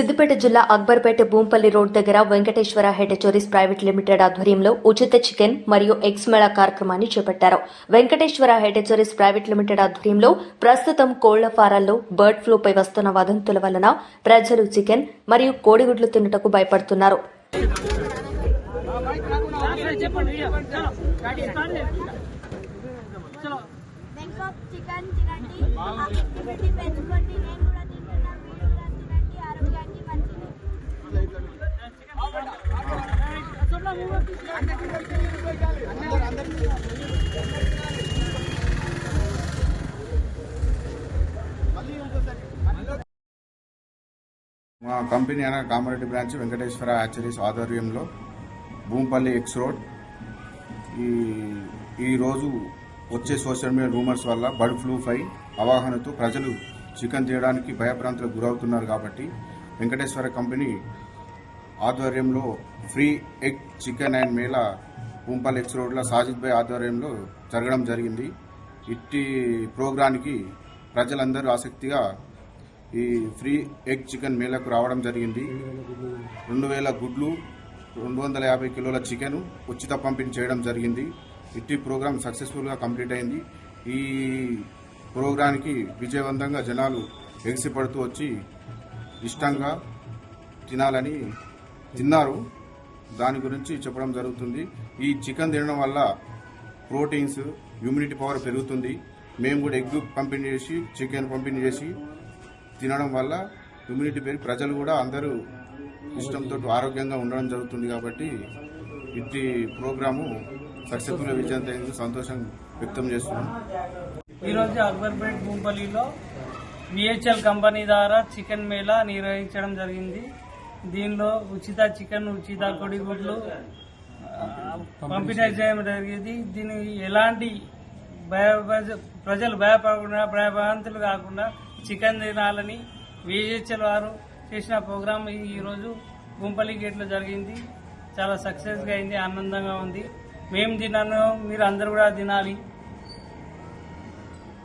సిద్దిపేట జిల్లా అక్బర్పేట భూంపల్లి రోడ్ దగ్గర Venkateshwara hatcheries private limited ఆధ్వర్యంలో ఉచిత చికెన్ మరియు ఎగ్స్ మేళా కార్యక్రమాన్ని చేపట్టారు. Venkateshwara hatcheries private limited ఆధ్వర్యంలో ప్రస్తుతం కోళ్ళ ఫారాల్లో బర్డ్ ఫ్లూపై వస్తున్న వదంతుల వలన ప్రజలు చికెన్ మరియు కోడిగుడ్లు తినుటకు భయపడుతున్నారు. చికెన్ మా కంపెనీ అయిన కామారెడ్డి బ్రాంచ్ వెంకటేశ్వర హ్యాచరీస్ ఆధ్వర్యంలో భూంపల్లి ఎక్స్ రోడ్ ఈ ఈరోజు వచ్చే సోషల్ మీడియా రూమర్స్ వల్ల బర్డ్ ఫ్లూ పై అవగాహనతో ప్రజలు చికెన్ తీయడానికి భయభ్రాంతులకు గురవుతున్నారు కాబట్టి వెంకటేశ్వర కంపెనీ ఆధ్వర్యంలో free egg chicken and mela Bhoompalli X రోడ్లో సాజిద్ భాయ్ ఆధ్వర్యంలో జరగడం జరిగింది. ఇట్టి ప్రోగ్రానికి ప్రజలందరూ ఆసక్తిగా ఈ ఫ్రీ ఎగ్ చికెన్ మేళకు రావడం జరిగింది. రెండు వేల గుడ్లు రెండు వందల యాభై కిలోల చికెన్ ఉచిత పంపిణీ చేయడం జరిగింది. ఇట్టి ప్రోగ్రాం సక్సెస్ఫుల్గా కంప్లీట్ అయింది. ఈ ప్రోగ్రానికి విజయవంతంగా జనాలు ఎగిసిపడుతూ వచ్చి ఇష్టంగా తినాలని తిన్నారు. దాని గురించి చెప్పడం జరుగుతుంది. ఈ చికెన్ తినడం వల్ల ప్రోటీన్స్ ఇమ్యూనిటీ పవర్ పెరుగుతుంది. మేము కూడా ఎగ్ పంపిణీ చేసి చికెన్ పంపిణీ చేసి తినడం వల్ల ఇమ్యూనిటీ పెరిగి ప్రజలు కూడా అందరూ ఇష్టంతో ఆరోగ్యంగా ఉండడం జరుగుతుంది కాబట్టి ఇట్టి ప్రోగ్రాము సక్సెస్ఫుల్ విజయం సంతోషం వ్యక్తం చేస్తున్నాం. ఈరోజు అక్బర్పేట్ భూంపల్లిలో బిహెచ్ఎల్ కంపెనీ ద్వారా చికెన్ మేళా నిర్వహించడం జరిగింది. దీనిలో ఉచిత చికెన్ ఉచిత కొడిగుడ్లు ఆ, పంపిణీ చేయడం జరిగింది. దీని ఎలాంటి భయ ప్రజలు భయపడకుండా భయభ్రాంతులు కాకుండా చికెన్ తినాలని విహెచ్ఎల్ వారు చేసిన ప్రోగ్రాం ఈరోజు గుంపలి గేట్లో జరిగింది. చాలా సక్సెస్గా అయింది ఆనందంగా ఉంది. మేము తిన్నాను మీరు అందరు కూడా తినాలి.